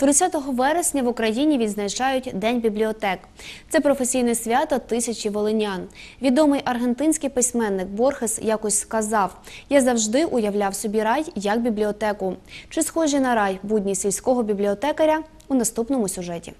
30 вересня в Україні відзначають День бібліотек. Це професійне свято тисячі волинян. Відомий аргентинський письменник Борхес якось сказав: Я завжди уявляв собі рай як бібліотеку. Чи схожі на рай будні сільського бібліотекаря у наступному сюжеті?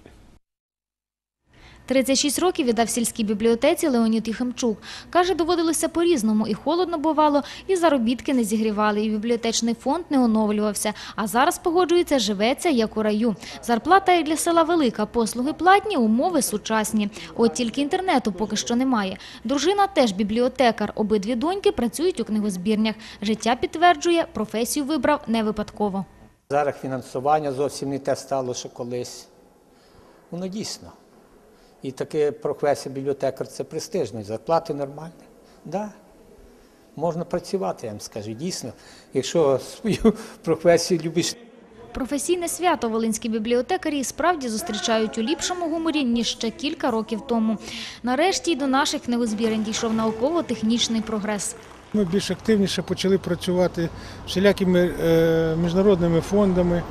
36 років віддав сільській бібліотеці Леонід Єхимчук. Каже, доводилося по-різному. І холодно бувало, і заробітки не зігрівали, і бібліотечний фонд не оновлювався. А зараз, погоджується, живеться як у раю. Зарплата як для села велика, послуги платні, умови сучасні. От тільки інтернету поки що немає. Дружина теж бібліотекар. Обидві доньки працюють у книгозбірнях. Життя підтверджує, професію вибрав не випадково. Зараз фінансування зовсім не те стало, що колись. Воно дійсно. І таке професія бібліотекар це престижно, зарплати нормальні. Да. Можна працювати, я вам скажу, дійсно. Якщо свою професію любиш, Професійне свято волинські бібліотекарі справді зустрічають у ліпшому гуморі, ніж ще кілька років тому. Нарешті й до наших книгозбірень дійшов науково-технічний прогрес. Ми більш активніше почали працювати всілякими е, міжнародними фондами, е,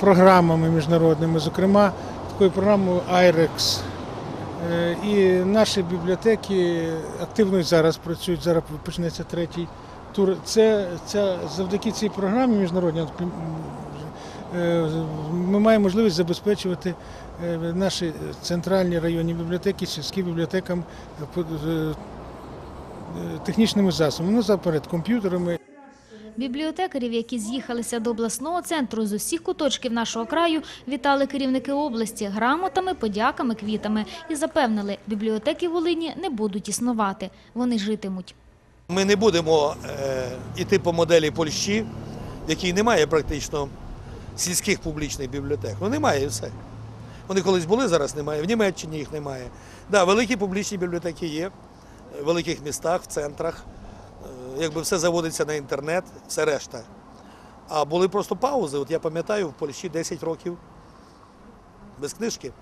програмами міжнародними, зокрема такою програмою IREX. Е, І наші бібліотеки активно зараз працюють, зараз почнеться третій тур. Це, це завдяки цій програмі міжнародній е, ми маємо можливість забезпечувати е, наші центральні районні бібліотеки, сільські бібліотекам технічними засобами, ну, насамперед, комп'ютерами. Бібліотекарів, які з'їхалися до обласного центру з усіх куточків нашого краю, вітали керівники області грамотами, подяками, квітами і запевнили, бібліотеки в Волині не будуть існувати, вони житимуть. Ми не будемо е, йти по моделі Польщі, в якій немає практично сільських публічних бібліотек. Ну немає все. Вони колись були, зараз немає. В Німеччині їх немає. Да, великі публічні бібліотеки є в великих містах, в центрах. Якби все заводиться на інтернет, все решта. А були просто паузи. От я пам'ятаю, в Польщі 10 років без книжки.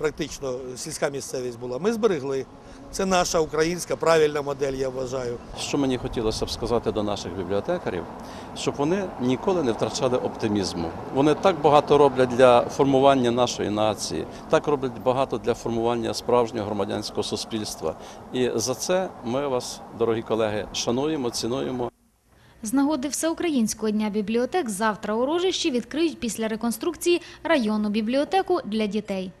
Практично сільська місцевість була. Ми зберегли. Це наша українська правильна модель, я вважаю. Що мені хотілося б сказати до наших бібліотекарів, щоб вони ніколи не втрачали оптимізму. Вони так багато роблять для формування нашої нації, так роблять багато для формування справжнього громадянського суспільства. І за це ми вас, дорогі колеги, шануємо, цінуємо. З нагоди Всеукраїнського дня бібліотек завтра у Рожищі відкриють після реконструкції районну бібліотеку для дітей.